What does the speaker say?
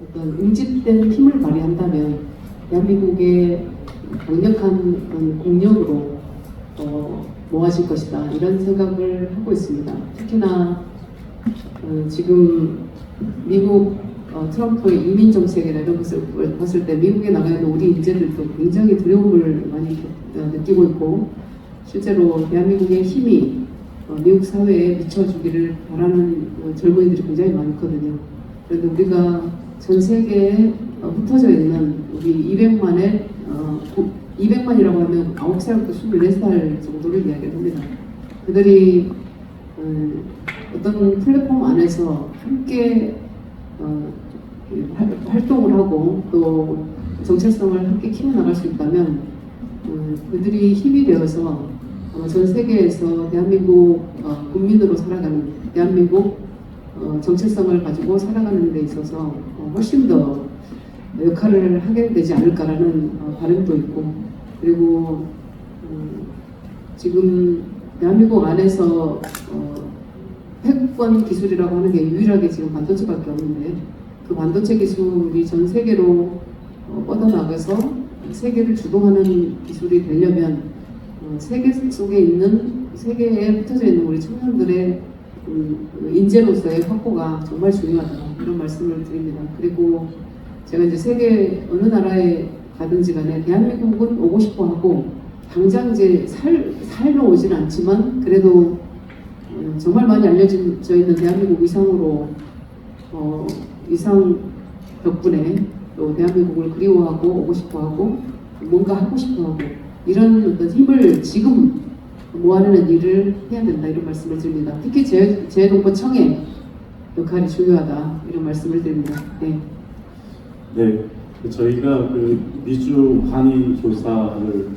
어떤 응집된 힘을 발휘한다면 대한민국의 강력한 어떤 공력으로 어, 모아질 것이다 이런 생각을 하고 있습니다. 특히나 어, 지금 미국 어, 트럼프의 이민 정책이나 이런 것을 봤을 때 미국에 나가 있는 우리 인재들도 굉장히 두려움을 많이 어, 느끼고 있고 실제로 대한민국의 힘이 어, 미국 사회에 미쳐주기를 바라는 어, 젊은이들이 굉장히 많거든요. 그런데 우리가 전 세계에 어, 흩어져 있는 우리 200만의 어, 200만이라고 하면 9살부터 24살 정도를 이야기를 합니다. 그들이 음, 어떤 플랫폼 안에서 함께 어, 활- 활동을 하고 또 정체성을 함께 키워나갈 수 있다면 음, 그들이 힘이 되어서 아마 전 세계에서 대한민국 어, 국민으로 살아가는 대한민국 어, 정체성을 가지고 살아가는 데 있어서 어, 훨씬 더 역할을 하게 되지 않을까라는 어, 바람도 있고 그리고 음, 지금 대한민국 안에서 어, 패권 기술이라고 하는 게 유일하게 지금 반도체밖에 없는데 그 반도체 기술이 전 세계로 어, 뻗어나가서 세계를 주도하는 기술이 되려면 어, 세계 속에 있는 세계에 흩어져 있는 우리 청년들의 인재로서의 확보가 정말 중요하다 이런 말씀을 드립니다. 그리고 제가 이제 세계 어느 나라에 가든지 간에 대한민국은 오고 싶어 하고 당장 이제 살, 살러 오지는 않지만 그래도 어, 정말 많이 알려져 있는 대한민국 이상으로 어, 이상 덕분에 또 대한민국을 그리워하고 오고 싶어 하고 뭔가 하고 싶어 하고 이런 어떤 힘을 지금 모아내는 일을 해야 된다 이런 말씀을 드립니다. 특히 재- 재해동포청의 역할이 중요하다 이런 말씀을 드립니다. 네. 네, 저희가 그 미주 한의 조사를